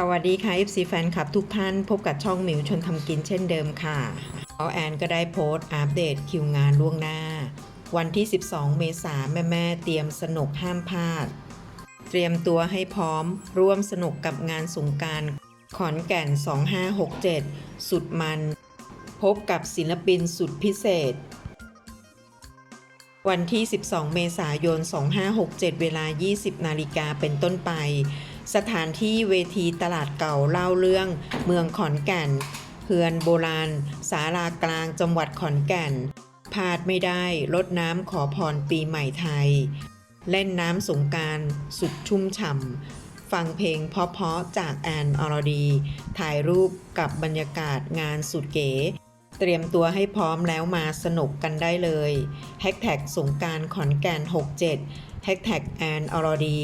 สวัสดีค่ะ FC แฟนคลับทุกท่าน พบกับช่องหมิวชนทำกินเช่นเดิมค่ะเอาแอนก็ได้โพสต์อัปเดตคิวงานล่วงหน้า วันที่ 12 เมษายนแม่ๆเตรียมสนุกห้ามพลาด เตรียมตัวให้พร้อมร่วมสนุกกับงานสงการขอนแก่น 2567 สุดมัน พบกับศิลปินสุดพิเศษ วันที่ 12 เมษายน 2567 เวลา 20 นาฬิกาเป็นต้นไป สถานที่เวทีตลาดเก่าเล่าเรื่อง เมืองขอนแก่นเฮือนโบราณศาลากลางจังหวัดขอนแก่นพลาดไม่ได้รดน้ำขอพรปีใหม่ไทย เล่นน้ำสงการสุดชุ่มฉ่ำฟังเพลงเพราะๆจากแอนอรดี ถ่ายรูปกับบรรยากาศงานสุดเก๋ เตรียมตัวให้พร้อมแล้วมาสนุกกันได้เลยแฮชแท็กสงการขอนแก่น 67แฮชแท็กแอนอรดี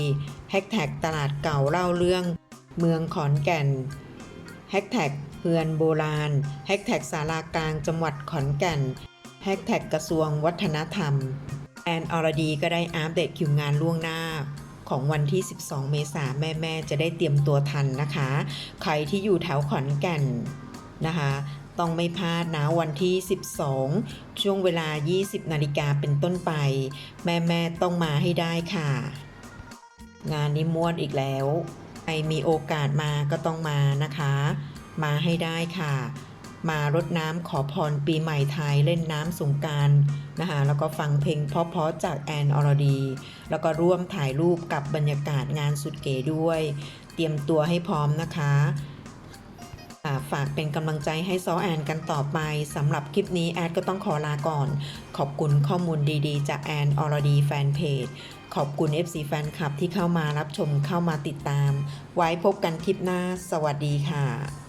แฮชแท็กตลาดเก่าเล่าเรื่อง เมืองขอนแก่นแฮชแท็กเฮือนโบราณแฮชแท็กศาลากลางจังหวัดขอนแก่นแฮชแท็กกระทรวงวัฒนธรรม แอนอรดีก็ได้อัปเดตคิวงานล่วงหน้าของวันที่ 12 เมษายนแม่ๆจะได้เตรียมตัวทันนะคะ ใครที่อยู่แถวขอนแก่นนะคะ ต้องไม่พลาดนะวันที่ 12 ช่วงเวลา 20 นาฬิกาเป็นต้นไป แม่ๆต้องมาให้ได้ค่ะ งานนี้ม่วนอีกแล้วใครมีโอกาสมาก็ต้องมานะคะ มาให้ได้ค่ะ มารดน้ำขอพรปีใหม่ไทยเล่นน้ำสงการนะคะแล้วก็ฟังเพลงเพราะๆจากแอนอรดี แล้วก็ร่วมถ่ายรูปกับบรรยากาศงานสุดเก๋ด้วย เตรียมตัวให้พร้อมนะคะ ฝากเป็นกำลังใจให้ซอแอนกันต่อไปสำหรับคลิปนี้แอดก็ต้องขอลาก่อน ขอบคุณข้อมูลดีๆ จากแอนอรดีแฟนเพจขอบคุณ FC แฟนคลับที่เข้ามารับชมเข้ามาติดตาม ไว้พบกันคลิปหน้า สวัสดีค่ะ